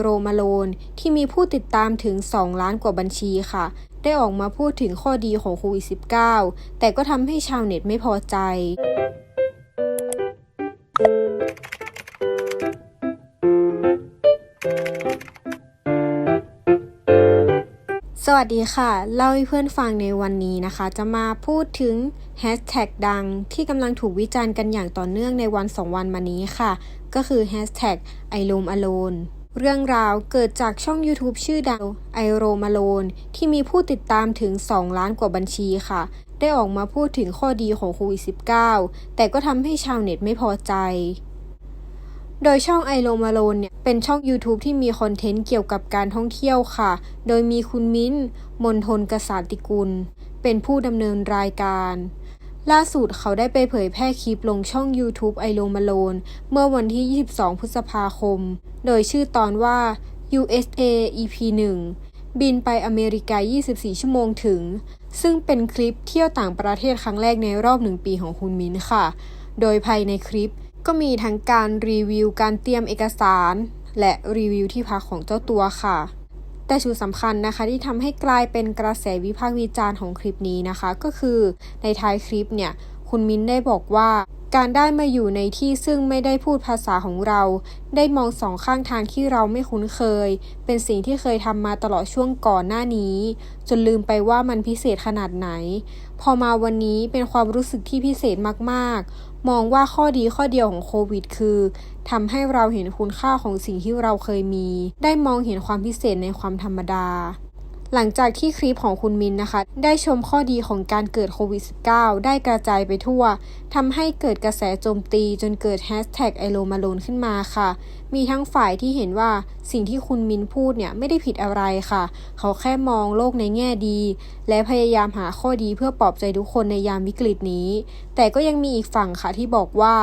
โรมาโลน ที่มีผู้ติดตามถึง 2 ล้านกว่าบัญชีค่ะ ได้ออกมาพูดถึงข้อดีของโควิด -19 แต่ก็ทำให้ชาวเน็ตไม่พอใจสวัสดีค่ะ เล่าให้เพื่อนฟังในวันนี้นะคะ จะมาพูดถึงแฮชแท็กดังที่กำลังถูกวิจารณ์กันอย่างต่อเนื่องในวัน2วันมานี้ค่ะ ก็คือแฮชแท็กไอโ m มอโลน เรื่องราวเกิดจากช่อง YouTube ชื่อดังไอโรมาโลนที่มีผู้ติดตามถึง 2 ล้านกว่าบัญชีค่ะ ได้ออกมาพูดถึงข้อดีของโควิด -19 แต่ก็ทำให้ชาวเน็ตไม่พอใจ โดยช่องไอโ m มาโลนเนี่ย เป็นช่อง YouTube ที่มีคอนเทนต์เกี่ยวกับการท่องเที่ยวค่ะ โดยมีคุณมิ้น มนทนกษาติกุล เป็นผู้ดำเนินรายการ ล่าสุดเขาได้ไปเผยแพร่คลิปลงช่อง YouTube ไอโ m มาโลน เมื่อวันที่ 22 พฤษภาคม โดยชื่อตอนว่า USA EP 1 บินไปอเมริกา 24 ชั่วโมงถึง ซึ่งเป็นคลิปเที่ยวต่างประเทศครั้งแรกในรอบหนึ่งปีของคุณมินค่ะ โดยภายในคลิปก็มีทั้งการรีวิว การเตรียมเอกสาร และรีวิวที่พักของเจ้าตัวค่ะ แต่จุดสำคัญนะคะที่ทำให้กลายเป็นกระแสวิพากษ์วิจารณ์ของคลิปนี้นะคะ ก็คือในท้ายคลิปเนี่ยคุณมิ้นได้บอกว่า การได้มาอยู่ในที่ซึ่งไม่ได้พูดภาษาของเรา ได้มองสองข้างทางที่เราไม่คุ้นเคย เป็นสิ่งที่เคยทำมาตลอดช่วงก่อนหน้านี้ จนลืมไปว่ามันพิเศษขนาดไหน พอมาวันนี้เป็นความรู้สึกที่พิเศษมากๆ มองว่าข้อดีข้อเดียวของโควิด คือทำให้เราเห็นคุณค่าของสิ่งที่เราเคยมี ได้มองเห็นความพิเศษในความธรรมดา หลังจากที่คลิปของคุณมินนะคะ ได้ชมข้อดีของการเกิดโควิด -19 ได้กระจายไปทั่วทำให้เกิดกระแสโจมตีจนเกิดแฮชแท็กไอโลมาโลนขึ้นมาค่ะ มีทั้งฝ่ายที่เห็นว่าสิ่งที่คุณมินพูดเนี่ยไม่ได้ผิดอะไรค่ะ เขาแค่มองโลกในแง่ดี และพยายามหาข้อดีเพื่อปลอบใจทุกคนในยามวิกฤตนี้ แต่ก็ยังมีอีกฝั่งค่ะที่บอกว่า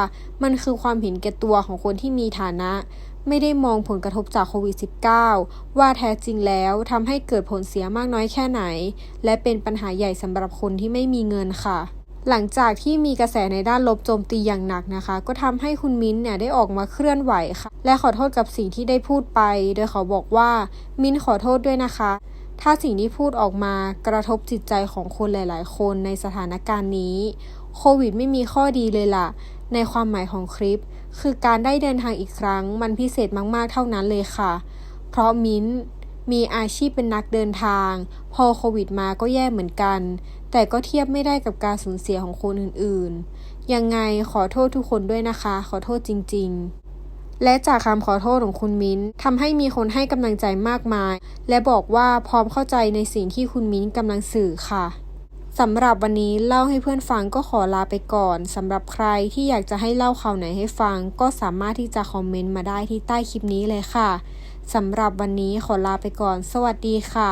มันคือความเห็นแก่ตัวของคนที่มีฐานะ ไม่ได้มองผลกระทบจากโควิด -19 ว่าแท้จริงแล้วทำให้เกิดผลเสียมากน้อยแค่ไหน และเป็นปัญหาใหญ่สำหรับคนที่ไม่มีเงินค่ะ หลังจากที่มีกระแสในด้านลบโจมตีอย่างหนักนะคะ ก็ทำให้คุณมิ้นเนี่ยได้ออกมาเคลื่อนไหวค่ะ และขอโทษกับสิ่งที่ได้พูดไป โดยเขาบอกว่ามิ้นขอโทษด้วยนะคะ ถ้าสิ่งที่พูดออกมากระทบจิตใจของคนหลาย ๆ คนในสถานการณ์นี้โควิดไม่มีข้อดีเลยล่ะ ในความหมายของคลิป คือการได้เดินทางอีกครั้งมันพิเศษมากๆเท่านั้นเลยค่ะ เพราะมิ้นมีอาชีพเป็นนักเดินทาง พอโควิดมาก็แย่เหมือนกัน แต่ก็เทียบไม่ได้กับการสูญเสียของคนอื่นๆ ยังไงขอโทษทุกคนด้วยนะคะ ขอโทษจริงๆ และจากคำขอโทษของคุณมิ้นทำให้มีคนให้กำลังใจมากมาย และบอกว่าพร้อมเข้าใจในสิ่งที่คุณมิ้นกำลังสื่อค่ะ สำหรับวันนี้เล่าให้เพื่อนฟังก็ขอลาไปก่อนสำหรับใครที่อยากจะให้เล่าข่าวไหนให้ฟัง ก็สามารถที่จะคอมเมนต์มาได้ที่ใต้คลิปนี้เลยค่ะสำหรับวันนี้ขอลาไปก่อน สวัสดีค่ะ